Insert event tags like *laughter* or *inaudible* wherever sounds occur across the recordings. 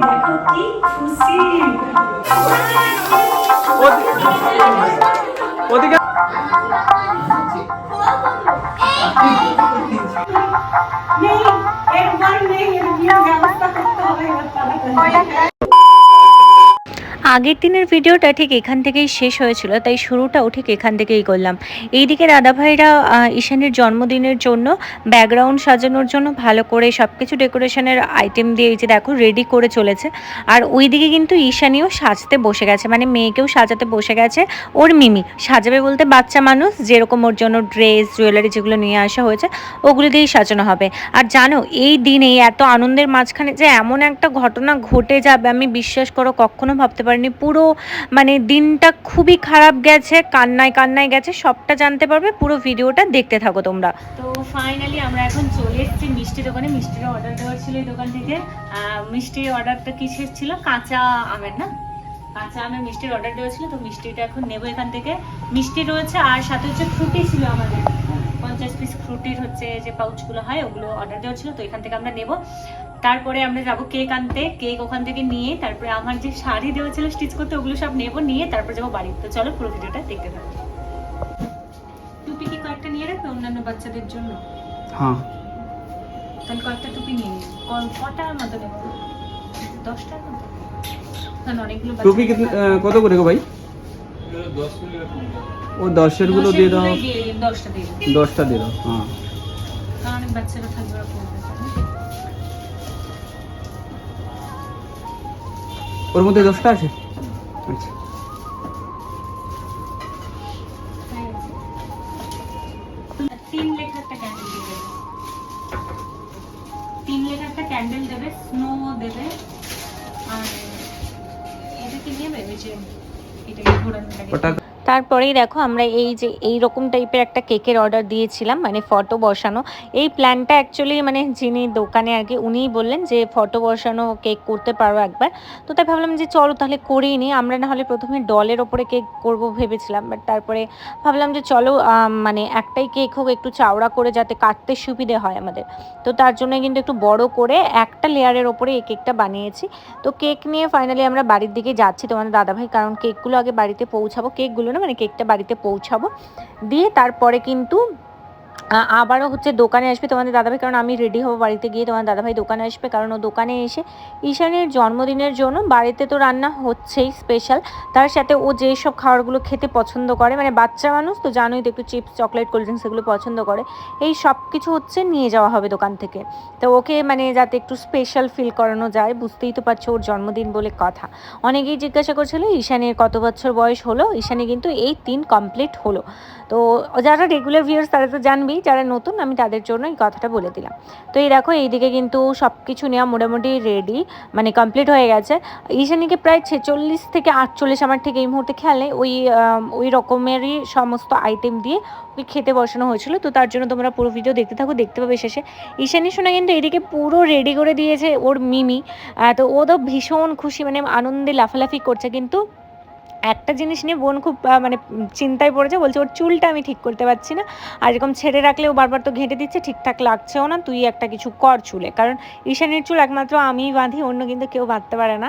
দেখো কি খুশি ওদিকে নেই একবার নেই এর বিয়ের ব্যবস্থা করতে হবে আগের দিনের ভিডিওটা ঠিক এখান থেকেই শেষ হয়েছিল, তাই শুরুটাও ঠিক এখান থেকেই করলাম। এইদিকে দাদাভাইরা ঈশানের জন্মদিনের জন্য ব্যাকগ্রাউন্ড সাজানোর জন্য ভালো করে সব কিছু ডেকোরেশনের আইটেম দিয়ে এই যে দেখো রেডি করে চলেছে। আর ওইদিকে কিন্তু ঈশানীও সাজতে বসে গেছে মানে মেয়েকেও সাজাতে বসে গেছে। ওর মিমি সাজাবে বলতে বাচ্চা মানুষ, যেরকম ওর জন্য ড্রেস জুয়েলারি যেগুলো নিয়ে আসা হয়েছে, ওগুলো দিয়েই সাজানো হবে। আর জানো, এই দিনে এত আনন্দের মাঝখানে যে এমন একটা ঘটনা ঘটে যাবে আমি বিশ্বাস করো কখনো ভাবতে পারিনি পুরো মানে দিনটা খুবই খারাপ গেছে, কান্নায় কান্নায় গেছে, সবটা জানতে পারবে, পুরো ভিডিওটা দেখতে থাকো তোমরা। তো ফাইনালি আমরা এখন চলে এসেছি মিষ্টি দোকানে। মিষ্টির অর্ডার দেওয়ার ছিল এই দোকান থেকে। মিষ্টির অর্ডারটা কিসের ছিল? কাঁচা আমের, না? কাঁচা আমের মিষ্টির অর্ডার দেওয়া ছিল, তো মিষ্টিটা এখন নেব এখান থেকে। মিষ্টি রয়েছে, আর সাথে হচ্ছে ফ্রুটি ছিল আমাদের। পঞ্চাশ পিস ফ্রুটির হচ্ছে যে পাউচগুলো হয়, ওগুলো অর্ডার দেওয়া ছিল, তো এখান থেকে আমরা নেব। তারপরে আমরা যাব কেক আনতে। কেক ওখান থেকে নিয়ে তারপরে আমার যে শাড়ি দেওয়া ছিল স্টিচ করতে ওগুলো সব নেব নিয়ে তারপর যাব বাড়িতে তো চলো পুরো ভিডিওটা দেখতে থাকো। টুপি কি কয়েকটা নিয়ে রাখবে অন্যান্য বাচ্চাদের জন্য? হ্যাঁ। তাহলে কয়েকটা টুপি নিয়ে নিই কটার মতো নেব? দশটার মতো? অনেকগুলো টুপি বাচ্চাদের কিতনে- আহ, কত করে গো ভাই? ও দশেরগুলো দিয়ে দাও। দশটা দিয়ে দশটা দিয়ে দাও হ্যাঁ। কারণ অনেক বাচ্চারা থাকবে ওর মধ্যে দশটা আছে? আচ্ছা। তিন লেখা একটা ক্যান্ডেল দেবে। স্নো দেবে আর এটা কি নেবে ওই যে ওটা তারপরেই দেখো আমরা এই যে এই রকম টাইপের একটা কেকের অর্ডার দিয়েছিলাম মানে ফটো বসানো। এই প্ল্যানটা অ্যাকচুয়ালি মানে যিনি দোকানে আর কি উনিই বললেন যে ফটো বসানো কেক করতে পারো একবার। তো তাই ভাবলাম যে চলো তাহলে করেই নিই, আমরা না হলে প্রথমে ডলের ওপরে কেক করব ভেবেছিলাম। বাট তারপরে ভাবলাম যে চলো মানে একটাই কেক হোক, একটু চাওড়া করে যাতে কাটতে সুবিধে হয় আমাদের। তো তার জন্য কিন্তু একটু বড় করে একটা লেয়ারের ওপরে এই কেকটা বানিয়েছি। তো কেক নিয়ে ফাইনালি আমরা বাড়ির দিকে যাচ্ছি তোমাদের দাদাভাই, কারণ কেকগুলো আগে বাড়িতে পৌঁছাবো। কেকগুলো না মানে কেকটা বাড়িতে পৌঁছাবো। দিয়ে তারপরে কিন্তু আবারও হচ্ছে দোকানে আসবে তোমাদের দাদাভাই, কারণ আমি রেডি হব বাড়িতে গিয়ে তোমার দাদাভাই দোকানে আসবে, কারণ ও দোকানে এসে ঈশানের জন্মদিনের জন্য বাড়িতে তো রান্না হচ্ছেই স্পেশাল তার সাথে ও যেই সব খাবারগুলো খেতে পছন্দ করে মানে বাচ্চা মানুষ তো জানোই তো একটু চিপস চকলেট কোল্ড ড্রিঙ্কস এগুলো পছন্দ করে, এই সব কিছু হচ্ছে নিয়ে যাওয়া হবে দোকান থেকে। তো ওকে মানে যাতে একটু স্পেশাল ফিল করানো যায়, বুঝতেই তো পারছ ওর জন্মদিন বলে কথা। অনেকেই জিজ্ঞাসা করছিল, ঈশানের কত বছর বয়স হলো? ঈশানি কিন্তু এই তিন কমপ্লিট হলো। তো যারা রেগুলার ভিউয়ার্স তারা তো জানবেই যারা নতুন, আমি তাদের জন্য এই কথাটা বলে দিলাম। তো এই দেখো এইদিকে কিন্তু সব কিছু নেওয়া মোটামুটি রেডি মানে কমপ্লিট হয়ে গেছে। ঈশানীকে প্রায় ছেচল্লিশ থেকে আটচল্লিশ আমার ঠিক এই মুহূর্তে খেয়াল নেই। ওই ওই রকমেরই সমস্ত আইটেম দিয়ে ওই খেতে বসানো হয়েছিল। তো তার জন্য তোমরা পুরো ভিডিও দেখতে থাকো, দেখতে পাবে শেষে। ঈশানী শোনা কিন্তু এদিকে পুরো রেডি করে দিয়েছে ওর মিমি। তো ও তো ভীষণ খুশি মানে আনন্দে লাফালাফি করছে কিন্তু একটা জিনিস নিয়ে বোন খুব মানে চিন্তায় পড়েছে, বলছে ওর চুলটা আমি ঠিক করতে পারছি না। আর এরকম ছেড়ে রাখলে ও বারবার তো ঘেঁটে দিচ্ছে, ঠিকঠাক লাগছেও না, তুই একটা কিছু কর চুলে। কারণ ঈশানের চুল একমাত্র আমিই বাঁধি, অন্য কিন্তু কেউ বাঁধতে পারে না।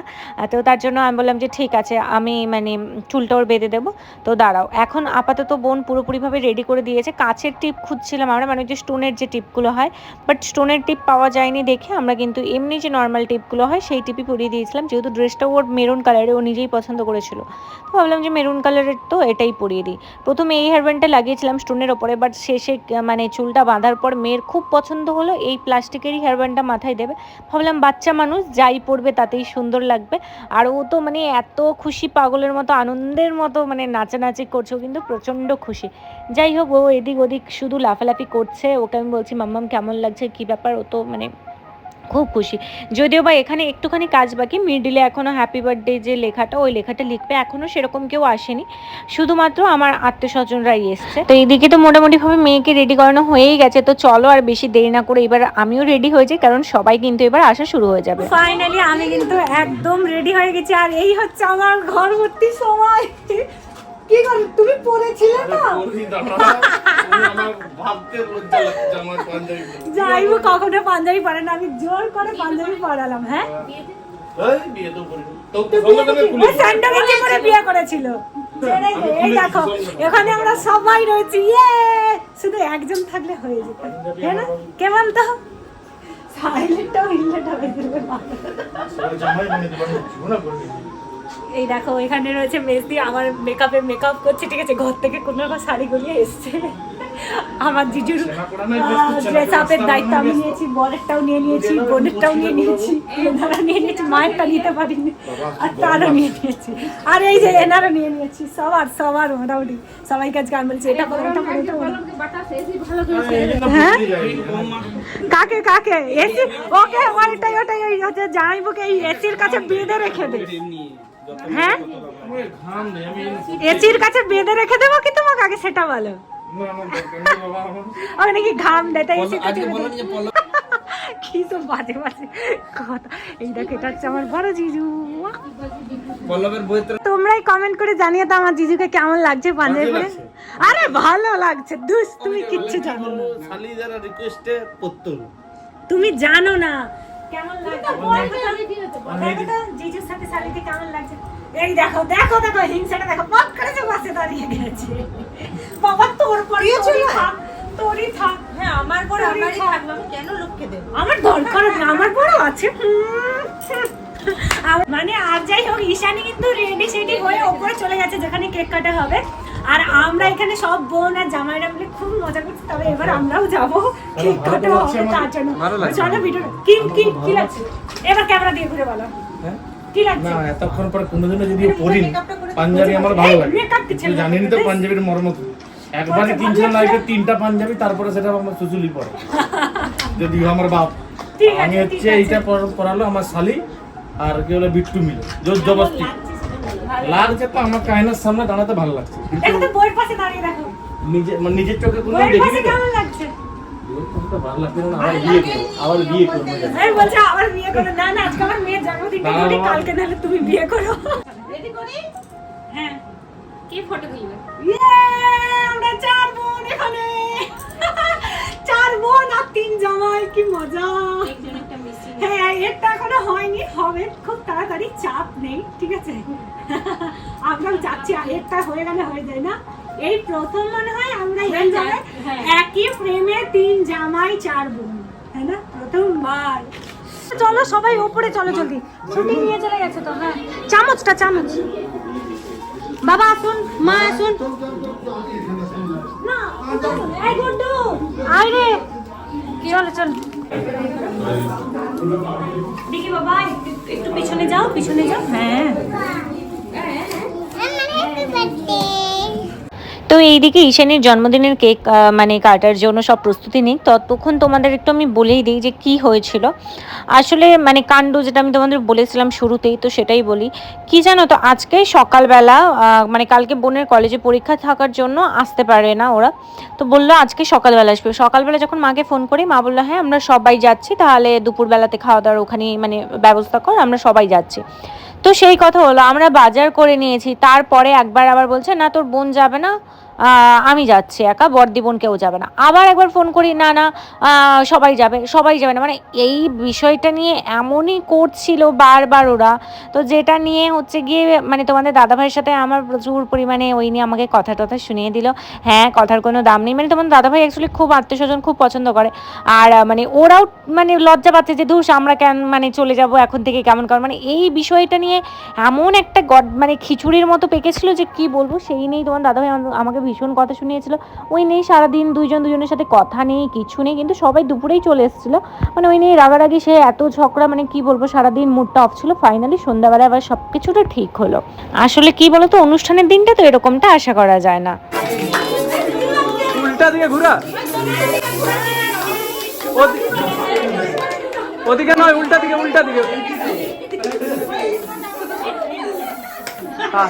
তো তার জন্য আমি বললাম যে ঠিক আছে, আমি মানে চুলটা ওর বেঁধে দেবো। তো দাঁড়াও, এখন আপাতত বোন পুরোপুরিভাবে রেডি করে দিয়েছে। কাছের টিপ খুঁজছিলাম আমরা মানে যে স্টোনের যে টিপগুলো হয় বাট স্টোনের টিপ পাওয়া যায়নি দেখে আমরা কিন্তু এমনি যে নর্মাল টিপগুলো হয়, সেই টিপই পরিয়ে দিয়েছিলাম। যেহেতু ড্রেসটা ওর মেরুন কালারে ও নিজেই পছন্দ করেছিল। তো ভাবলাম যে মেরুন কালারের তো এটাই পরিয়ে দিই। প্রথমে এই হেয়ারব্যান্ডটা লাগিয়েছিলাম স্টোনের ওপরে বাট শেষে মানে চুলটা বাঁধার পর মেয়ের খুব পছন্দ হলো, এই প্লাস্টিকেরই হেয়ারব্যান্ডটা মাথায় দেবে। ভাবলাম বাচ্চা মানুষ, যাই পরবে তাতেই সুন্দর লাগবে। আর ও তো মানে এত খুশি, পাগলের মতো, আনন্দের মতো মানে নাচানাচি করছে, ও কিন্তু প্রচণ্ড খুশি। যাই হোক, ও এদিক ওদিক শুধু লাফালাফি করছে, ওকে আমি বলছি, মাম্মাম, কেমন লাগছে? কী ব্যাপার? ও তো মানে খুব খুশি। যদিও বা এখানে একটুখানি কাজ বাকি, মিডিলে এখনও হ্যাপি বার্থডে যে লেখাটা, ওই লেখাটা লিখবে। এখনও সেরকম কেউ আসেনি। শুধুমাত্র আমার আত্মীয় স্বজনরাই এসছে। তো এইদিকে তো মোটামুটিভাবে মেয়েকে রেডি করানো হয়েই গেছে। তো চলো আর বেশি দেরি না করে এবার আমিও রেডি হয়ে যাই, কারণ সবাই কিন্তু এবার আসা শুরু হয়ে যাবে। ফাইনালি আমি কিন্তু একদম রেডি হয়ে গেছি। আর এই হচ্ছে আমার ঘর ভর্তি সময়। কি করে? তুমি পড়েছিলে না পাঞ্জাবি যাইবো কখনো পাঞ্জাবি পরে না আমি জোর করে পাঞ্জাবি পরালাম হ্যাঁ? বিয়ে করেছিল। এই দেখো এখানে আমরা সবাই রয়েছি ইয়ে! শুধু একজন থাকলে হয়ে যেত। হ্যাঁ না? কেমন তো? সাইলেন্টটাও ইনলেট হবে এই দেখো এখানে রয়েছে মেসি আমার মেকআপে মেকআপ করছে ঠিক আছে? ঘর থেকে কোনো রকম শাড়ি গলিয়ে এসছে। আমার জিজুর ড্রেস আপের দায়িত্ব আমি নিয়েছি বরেরটাও নিয়ে নিয়েছি বোনেরটাও নিয়ে নিয়েছি এনারা নিয়ে নিয়েছি মায়েরটা নিতে পারিনি আর তারও নিয়ে নিয়েছি। আর এই যে এনারও নিয়ে নিয়েছি সবার সবার মোটামুটি। সবাইকে আজকে আমি বলছি এটা করো এটা করো এটা করো। হ্যাঁ? কাকে কাকে? এসি? ওকে ওইটাই ওটাই ওই হচ্ছে জামাইবুকে এই এসির কাছে বেঁধে রেখে দে। হ্যাঁ? এসির কাছে বেঁধে রেখে দেবো কি তোমাকে? আগে সেটা বলো। ওখানে নাকি ঘাম দেয়? তাই এসির কাছে *laughs* কি সব বাজে বাজে কথা। এই দেখ এটা হচ্ছে আমার বড় জিজু। তোমরাই কমেন্ট করে জানিয়ে তো আমার জিজুকে কেমন লাগছে পাঞ্জাবি পরে আরে ভালো লাগছে। দুস তুমি কিচ্ছু জানো না। তুমি জানো না। কেমন লাগছে? জিজুর সাথে শালিকে কেমন লাগছে? এই দেখো দেখো দেখো হিংসাটা দেখো। পপ করে যে বসে দাঁড়িয়ে গেছে। বাবা তোর তোরই তোরই থাক হ্যাঁ আমার পর আমারই। কেন লোককে দেবো? আমার দরকার নেই আমার বড় আছে। আর মানে আর যাই হোক ঈশানি কিন্তু রেডি সেডি হয়ে ওপরে চলে গেছে যেখানে কেক কাটা হবে। আর আমরা এখানে সব বোন আর জামাইরা মিলে খুব মজা করছি তবে এবার আমরাও যাব। কেক কাটা হবে তার জন্য। চলো ভিডিও কি কি কি লাগছে? এবার ক্যামেরা দিয়ে ঘুরে বলো। কি লাগছে? না এতক্ষণ পর কোনোদিনও যদি পাঞ্জাবি আমার ভালো লাগে। তো পাঞ্জাবির মর্ম কি একবারে কিনছিলাম না আগে তিনটা পাঞ্জাবি তারপরে সেটা আমার সুচুলি পরে। *laughs* আমার বাপ। আমি হচ্ছে এইটা আমার শালি আর কি হলো বিট্টু মিলে জোর জবস্তি লাগছে তো আমার কায়নার সামনে দাঁড়াতে ভালো লাগছে। কিন্তু দেখো বইয়ের পাশে দাঁড়িয়ে দেখো। নিজে মানে নিজের চোখে কোনো দেখিনি তো? লাগছে? ভালো লাগছে না আবার বিয়ে করব আবার বিয়ে করব আমি বলছি আবার বিয়ে করো না না আজকে আমার মেয়ের জন্মদিন না, বলি বাবা। কালকে নাহলে তুমি বিয়ে করো। রেডি করি? হ্যাঁ। কি ফটো তুলবে? ইয়ে আমরা চার বোন এখানে। চার বোন আর তিন জামাই কি মজা। একজন একটা মিসিং হ্যাঁ এটা এখনও হয়নি হবে। খুব তাড়াতাড়ি চাপ নেই ঠিক আছে। আমরাও যাচ্ছি আর একটা হয়ে গেলে হয়ে যায় না। এই প্রথম মনে হয় আমরা এই হ্যাঁ। একই ফ্রেমে তিন জামাই চার বোন তাই না? প্রথমবার। চলো সবাই ওপরে চলো জলদি। ছুটি নিয়ে চলে গেছে তো হ্যাঁ। চামচটা চামচ। বাবা আসুন মা আসুন। আয় রে। চলো চলো। দেখি বাবা একটু পিছনে যাও পিছনে যাও। হ্যাঁ। তো এইদিকে ঈশানীর জন্মদিনের কেক মানে কাটার জন্য সব প্রস্তুতি নিই। ততক্ষণ তোমাদের একটু আমি বলেই দিই যে কি হয়েছিল। আসলে মানে কাণ্ড যেটা আমি তোমাদের বলেছিলাম শুরুতেই, তো সেটাই বলি। কি জানো তো, আজকে সকালবেলা মানে কালকে বোনের কলেজে পরীক্ষা থাকার জন্য আসতে পারে না ওরা। তো বলল আজকে সকালবেলা আসবে। সকালবেলা যখন মাকে ফোন করি, মা বলল হ্যাঁ আমরা সবাই যাচ্ছি। তাহলে দুপুরবেলাতে খাওয়া দাওয়ার ওখানে মানে ব্যবস্থা কর, আমরা সবাই যাচ্ছি। তো সেই কথা হলো, আমরা বাজার করে নিয়েছি, তারপরে একবার আবার বলছে, না, তোর বোন যাবে না? আমি যাচ্ছি একা বর্দি বোন কেউ যাবে না। আবার একবার ফোন করি, না না সবাই যাবে সবাই যাবে না। মানে এই বিষয়টা নিয়ে এমনই করছিল বারবার ওরা। তো যেটা নিয়ে হচ্ছে গিয়ে মানে তোমাদের দাদাভাইয়ের সাথে আমার প্রচুর পরিমাণে ওই নিয়ে আমাকে কথা টথা শুনিয়ে দিল। হ্যাঁ কথার কোনো দাম নেই। মানে তোমাদের দাদাভাই অ্যাকচুয়ালি খুব আত্মীয় স্বজন খুব পছন্দ করে। আর মানে ওরাও মানে লজ্জা পাচ্ছে যে, ধুস, আমরা কেন মানে চলে যাব, এখন থেকে কেমন কেমন মানে এই বিষয়টা নিয়ে এমন একটা গড মানে খিচুড়ির মতো পেকেছিল যে, কি বলব? সেই নেই তোমার দাদাভাই আমাকে ভীষণ কথা শুনিয়েছিল। ওই নেই সারাদিন দুইজন দুজনের সাথে কথা নেই, কিছু নেই, কিন্তু সবাই দুপুরেই চলে এসেছিল। মানে ওই নিয়ে রাগারাগি, সে এত ঝগড়া মানে কি বলব, সারাদিন মুডটা অফ ছিল। ফাইনালি সন্ধ্যাবেলা আবার সব কিছুটা ঠিক হলো। আসলে কি বলতো, অনুষ্ঠানের দিনটা তো এরকমটা আশা করা যায় না। উল্টা ঘুরা। ওদিকে নয়, উল্টা দিকে উল্টা দিকে। হ্যাঁ।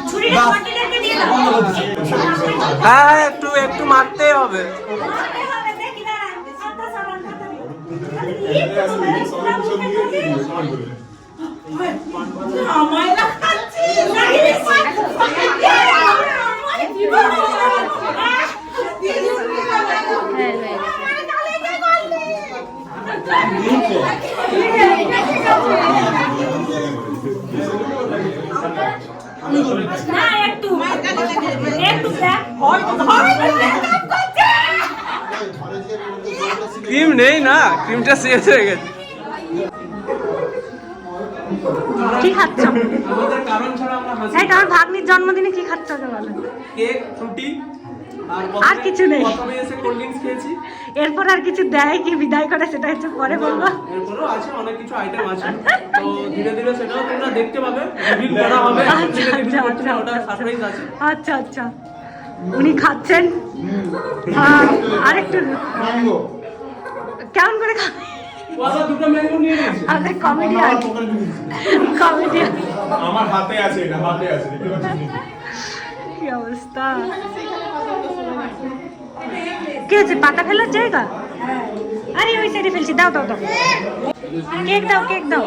হ্যাঁ হ্যাঁ একটু একটু মারতেই হবে। না একটু একটু দেখ ক্রিম নেই না ক্রিমটা শেষ হয়ে গেছে। কি খাচ্ছ? আমাদের কারণ ছাড়া আমরা হাসি এই তোমার ভাগ্নির জন্মদিনে কি খাচ্ছ আগে বলো। কেক ফ্রুটি আর আর কিছু নেই। প্রথমে এসে কোল্ড ড্রিঙ্কস খেয়েছি। এরপর আর কিছু দেয় কি বিদায় করে সেটা হচ্ছে পরে বলব। এরপরেও আছে অনেক কিছু আইটেম আছে। তো ধীরে ধীরে সেটাও তোমরা দেখতে পাবে রিভিল করা হবে। আচ্ছা, আচ্ছা, ওটা আচ্ছা, সারপ্রাইজ আছে। আচ্ছা আচ্ছা। উনি খাচ্ছেন। আরেকটু কেমন করে খাবে ওরা দুটো ম্যাঙ্গো নিয়ে নিয়েছে। আমাদের কমেডিয়ান কমেডিয়ান আমার হাতে আছে এটা হাতে আছে কি অবস্থা? কি হচ্ছে পাতা ফেলার জায়গা? আরে ওই সাইডে ফেলছি। দাও দাও দাও। কেক দাও কেক দাও।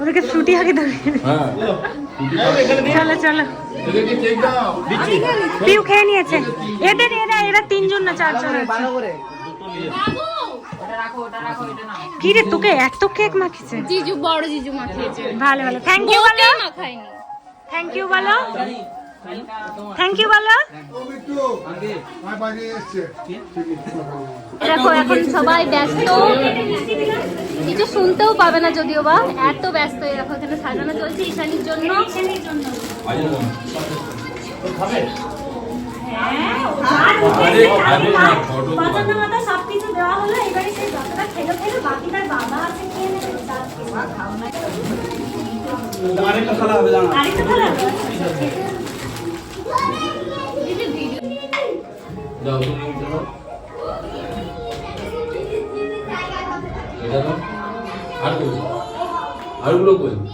ওদেরকে ফ্রুটি আগে দাও চলো চলো। পিউ খেয়ে নিয়েছে। এদের এরা এরা তিনজন না চারজন কিরে তোকে এত কেক মাখিয়েছে? জিজু বড় জিজু মাখিয়েছে। ভালো ভালো। থ্যাংক ইউ বলো। থ্যাংক ইউ বলো। থ্যাংক ইউ বলো। দেখো এখন সবাই ব্যস্ত। কিছু শুনতেও পাবে না যদিও বা এত ব্যস্ত এই দেখো এখানে সাজানো চলছে ঈশানির জন্য। পছন্দ মতো সবকিছু দেওয়া হলো এবারে সেই যতটা খেলো খেলো বাকি তার বাবা আছে খেয়ে নেবে আরেকটা খেলা হবে? আরেকটা খেলা lo.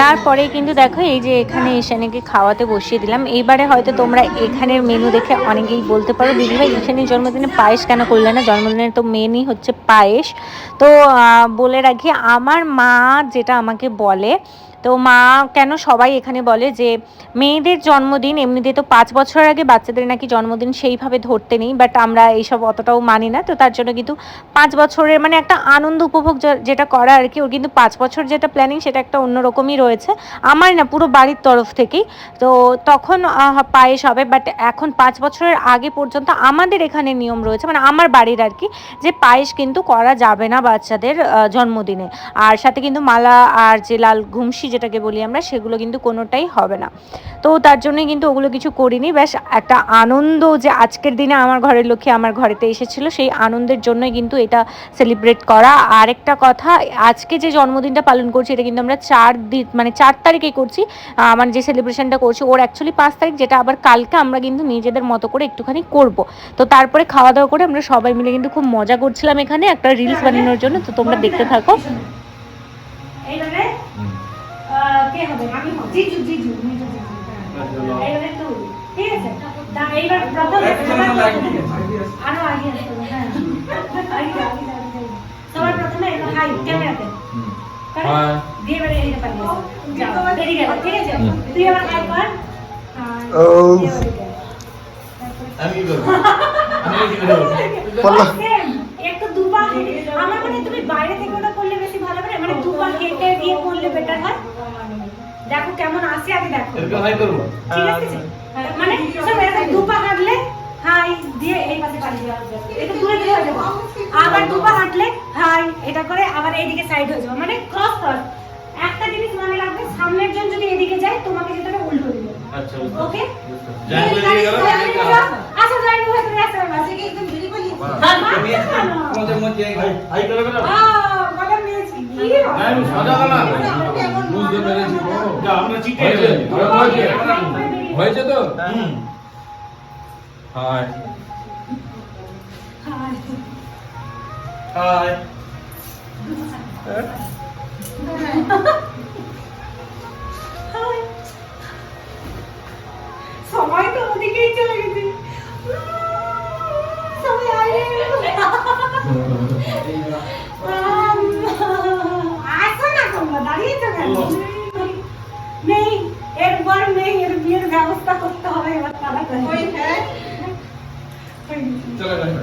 তারপরে কিন্তু দেখো এই যে এখানে ঈশানীকে খাওয়াতে বসিয়ে দিলাম। এইবারে হয়তো তোমরা এখানের মেনু দেখে অনেকেই বলতে পারো, দিদিভাই ঈশানীর জন্মদিনে পায়েস কেন করলে না? জন্মদিনের তো মেনই হচ্ছে পায়েস। তো বলে রাখি, আমার মা যেটা আমাকে বলে তো মা কেন সবাই এখানে বলে যে মেয়েদের জন্মদিন এমনিতে তো পাঁচ বছর আগে বাচ্চাদের নাকি জন্মদিন সেইভাবে ধরতে নেই বাট আমরা এইসব অতটাও মানি না। তো তার জন্য কিন্তু পাঁচ বছরের মানে একটা আনন্দ উপভোগ যেটা করা আর কি, ওর কিন্তু পাঁচ বছর যেটা প্ল্যানিং সেটা একটা অন্যরকমই রয়েছে। আমার না পুরো বাড়ির তরফ থেকেই। তো তখন পায়েস হবে বাট এখন পাঁচ বছরের আগে পর্যন্ত আমাদের এখানে নিয়ম রয়েছে মানে আমার বাড়ির আর কি, যে পায়েস কিন্তু করা যাবে না বাচ্চাদের জন্মদিনে। আর সাথে কিন্তু মালা আর যে লাল ঘুমসি যেটাকে বলি আমরা সেগুলো কিন্তু কোনোটাই হবে না। তো তার জন্যই কিন্তু ওগুলো কিছু করিনি। ব্যাস একটা আনন্দ যে আজকের দিনে আমার ঘরের লক্ষ্মী আমার ঘরেতে এসেছিল সেই আনন্দের জন্যই কিন্তু এটা সেলিব্রেট করা। আরেকটা কথা আজকে যে জন্মদিনটা পালন করছি এটা কিন্তু আমরা চার দিন মানে চার তারিখে করছি। আহ, মানে যে সেলিব্রেশনটা করছি ওর অ্যাকচুয়ালি পাঁচ তারিখ যেটা আবার কালকে আমরা কিন্তু নিজেদের মতো করে একটুখানি করব। তো তারপরে খাওয়া দাওয়া করে আমরা সবাই মিলে কিন্তু খুব মজা করছিলাম এখানে একটা রিলস বানানোর জন্য। তো তোমরা দেখতে থাকো। কে হবে? আমি হব। জিজু জিজু ঠিক আছে? তা এইবার প্রথম আরও আগে আসতে হ্যাঁ। সবার প্রথমে হাই ক্যামেরাতে। দিয়ে এবারে এইটা ঠিক আছে? তুই হাই কর। দিয়ে। আমি একটু দুপা আমার মনে তুমি বাইরে থেকে ওটা করলে বেশি ভালো হবে। মানে দুপা হেঁটে গিয়ে করলে বেটার হয়। দেখো কেমন আসে আগে দেখো। এরকম হাই করব? ঠিক আছে মানে শোনো, এরকম দুপা হাঁটলে হাই দিয়ে এই পাশে পালিয়ে যাওয়া একটু দূরে দূরে হয়ে যাব। আবার দুপা হাঁটলে হাই এটা করে আবার এইদিকে সাইড হয়ে যাব। মানে ক্রস ক্রস একটা জিনিস মনে রাখবে সামনের জন যদি এদিকে যায় তোমাকে যেতে হবে উল্টো দিকে আচ্ছা ওকে আচ্ছা যাই বলে তুমি আসবে বাসে কি একদম ভিড়ি তোমাদের মধ্যে হাই করে আ বলে নিয়েছি না, আমি সাদা কালার বুঝতে পেরেছি বড়। যা আমরা চিটে হয়েছে, হয়েছে। হয়েছে তো হুম হাই হাই সবাই তো ওদিকেই চলে গেছে সবাই আরে আসো না তোমরা দাঁড়িয়ে তো কেন নেই একবার নেই এর বিয়ের ব্যবস্থা করতে হবে এবার তাড়াতাড়ি ওই হ্যাঁ চলে গেল